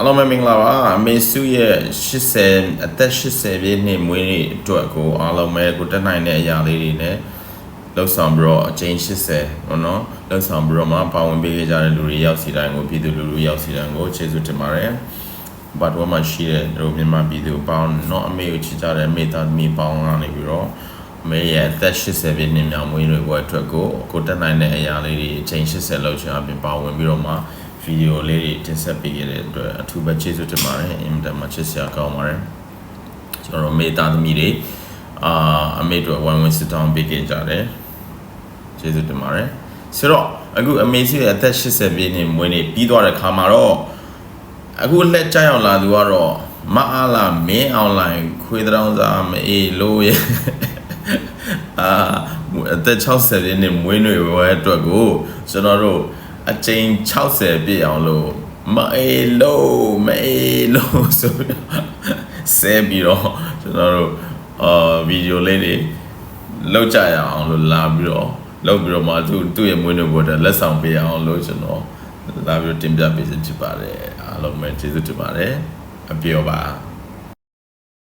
အားလုံးပဲမင်္ဂလာပါအမေစုရဲ့80အသက်80ပြည့်နှစ်မွေးနေ့အတွက်ကိုအားလုံးပဲကိုတက်နိုင်တဲ့အရာလေးတွေနဲ့လှုပ်ဆောင်ပြီးတော့အချိန်80နော်နော်လှုပ်ဆောင်ပြီးတော့မှပါဝင်ပေးခဲ့ကြတဲ့လူတွေရောက်စီတိုင်းကိုပြည်သူလူထုရောက်စီတိုင်းကိုကျေးဇူးတင်ပါတယ်ဘတ်ဝမ်းမရှိတဲ့တို့မြန်မာပြည်သူပေါင်းတော့အမေကိုချစ်ကြတဲ့မိသားသမီးပေါင်းကနေပြီးတော့အမေရဲ့အသက်80ပြည့်နှစ်မြောက်မွေးနေ့ပွဲအတွက်ကိုကိုတက်နိုင်တဲ့အရာလေးတွေအချိန်80လောက်ချင်အပြင်ပါဝင်ပြီးတော့မှ ဗီဒီယိုလေးတွေတင်ဆက်ပေးခဲ့တဲ့အတွက်အထူးပဲကျေးဇူးတင်ပါတယ်အင်မတန်မှချစ်စရာကောင်းပါတယ်ကျွန်တော်မိသားသမီးတွေအာအမေတို့ဝိုင်းဝန်းစစ်တောင်းပေးခဲ့ကြတယ်ကျေးဇူးတင်ပါတယ်ဆိုတော့အခုအမေစီရဲ့အသက်80ပြည့်နှစ်မွေးနေ့ပြီးသွားတဲ့ခါမှာတော့အခုလက်ကြရောက်လာသူကတော့မအားလာမင်းအွန်လိုင်းခွေးတောင်စားမအေးလို့ရအာအသက်60ပြည့်နှစ်မွေးနေ့ဝဲအတွက်ကိုကျွန်တော်တို့ အချိန်60ပြည့်အောင်လို့မအေးလို့မအေးလို့ဆိုပြီးတော့ဆဲပြီးတော့ကျွန်တော်တို့အာဗီဒီယိုလေးတွေလောက်ကြရအောင်လို့လာပြီးတော့လောက်ပြီးတော့မှသူသူ့ရဲ့မွေးနေ့ဘုရားလက်ဆောင်ပေးအောင်လို့ကျွန်တော်လာပြီးတော့တင်ပြပေးခြင်းဖြစ်ပါတယ်အားလုံးပဲကျေးဇူးတင်ပါတယ်အပြောပါ